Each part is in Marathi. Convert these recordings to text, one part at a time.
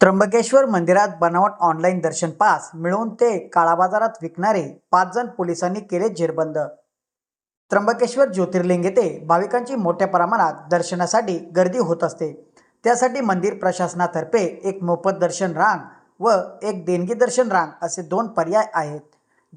त्र्यंबकेश्वर मंदिरात बनावट ऑनलाईन दर्शन पास मिळवून ते काळाबाजारात विकणारे पाच जण पोलिसांनी केले जेरबंद. त्र्यंबकेश्वर ज्योतिर्लिंग येथे भाविकांची मोठ्या प्रमाणात दर्शनासाठी गर्दी होत असते. त्यासाठी मंदिर प्रशासनातर्फे एक मोफत दर्शन रांग व एक देणगी दर्शन रांग असे दोन पर्याय आहेत.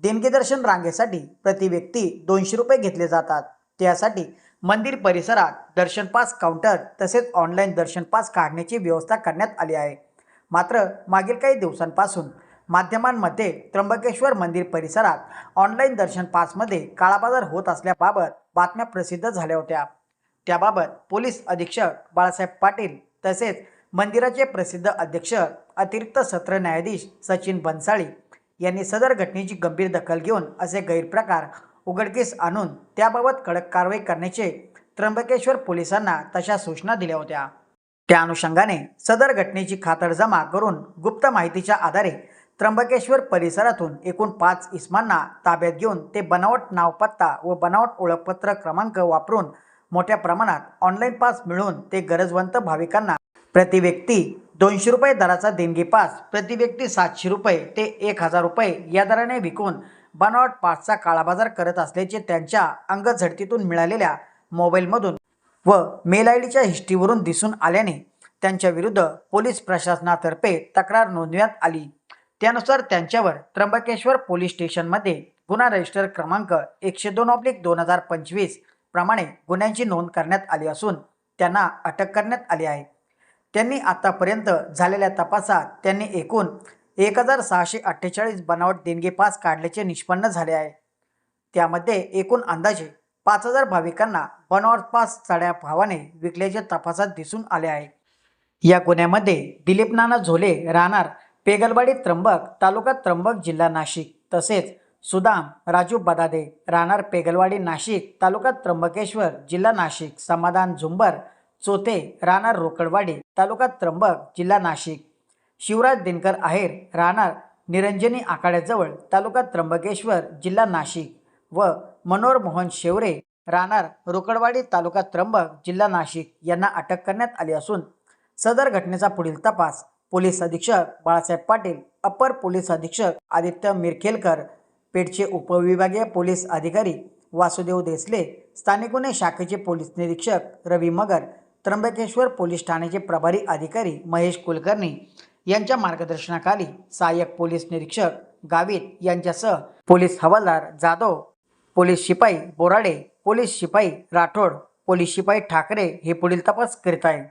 देणगी दर्शन रांगेसाठी प्रति व्यक्ती दोनशे रुपये घेतले जातात. त्यासाठी मंदिर परिसरात दर्शन पास काउंटर तसेच ऑनलाईन दर्शन पास काढण्याची व्यवस्था करण्यात आली आहे. मात्र मागील काही दिवसांपासून माध्यमांमध्ये त्र्यंबकेश्वर मंदिर परिसरात ऑनलाईन दर्शन पासमध्ये काळाबाजार होत असल्याबाबत बातम्या प्रसिद्ध झाल्या होत्या. त्याबाबत पोलीस अधीक्षक बाळासाहेब पाटील तसेच मंदिराचे प्रसिद्ध अध्यक्ष अतिरिक्त सत्र न्यायाधीश सचिन बनसाळी यांनी सदर घटनेची गंभीर दखल घेऊन असे गैरप्रकार उघडकीस आणून त्याबाबत कडक कारवाई करण्याचे त्र्यंबकेश्वर पोलिसांना तशा सूचना दिल्या होत्या. त्या अनुषंगाने सदर घटनेची खातरजमा करून गुप्त माहितीच्या आधारे त्र्यंबकेश्वर परिसरातून एकूण पाच इस्मांना ताब्यात घेऊन ते बनावट नावपत्ता व बनावट ओळखपत्र क्रमांक वापरून मोठ्या प्रमाणात ऑनलाईन पास मिळवून ते गरजवंत भाविकांना प्रतिव्यक्ती दोनशे रुपये दराचा देणगी पास प्रतिव्यक्ती सातशे रुपये ते एक हजार रुपये या दराने विकून बनावट पासचा काळाबाजार करत असल्याचे त्यांच्या अंगझडतीतून मिळालेल्या मोबाईलमधून व मेल आय डीच्या हिस्ट्रीवरून दिसून आल्याने त्यांच्याविरुद्ध पोलीस प्रशासनातर्फे तक्रार नोंदवण्यात आली. त्यानुसार त्यांच्यावर त्र्यंबकेश्वर पोलीस स्टेशनमध्ये गुन्हा रजिस्टर क्रमांक एकशे दोन ऑब्लिक दोन हजार पंचवीस प्रमाणे गुन्ह्यांची नोंद करण्यात आली असून त्यांना अटक करण्यात आली आहे. त्यांनी आतापर्यंत झालेल्या तपासात त्यांनी एकूण एक हजार सहाशे अठ्ठेचाळीस बनावट देणगी पास काढल्याचे निष्पन्न झाले आहे. त्यामध्ये एकूण अंदाजे पाच हजार भाविकांना बनावट पास चढ्या भावाने विकल्याचे तपासात दिसून आले आहे. या गुन्ह्यामध्ये दिलीप नाना झोले राहणार पेगलवाडी त्र्यंबक तालुका त्र्यंबक जिल्हा नाशिक. तसेच सुदाम राजू बदादे राहणार पेगलवाडी नाशिक तालुका त्र्यंबकेश्वर जिल्हा नाशिक. समाधान झुंबर चोते राहणार रोकडवाडी तालुका त्र्यंबक जिल्हा नाशिक. शिवराज दिनकर आहेर राहणार निरंजनी आखाड्याजवळ तालुका त्र्यंबकेश्वर जिल्हा नाशिक. व मनोहर मोहन शेवरे राहणार रोकडवाडी तालुका त्र्यंबक जिल्हा नाशिक यांना अटक करण्यात आली असून सदर घटनेचा पुढील तपास पोलीस अधीक्षक बाळासाहेब पाटील अपर पोलीस अधीक्षक आदित्य मिरखेलकर पेठचे उपविभागीय पोलीस अधिकारी वासुदेव देसले स्थानिक गुन्हे शाखेचे पोलीस निरीक्षक रवी मगर त्र्यंबकेश्वर पोलीस ठाण्याचे प्रभारी अधिकारी महेश कुलकर्णी यांच्या मार्गदर्शनाखाली सहाय्यक पोलीस निरीक्षक गावित यांच्यासह पोलीस हवालदार जाधव पोलीस शिपाई बोराडे पोलीस शिपाई राठोड पोलीस शिपाई ठाकरे हे पुढील तपास करीत आहे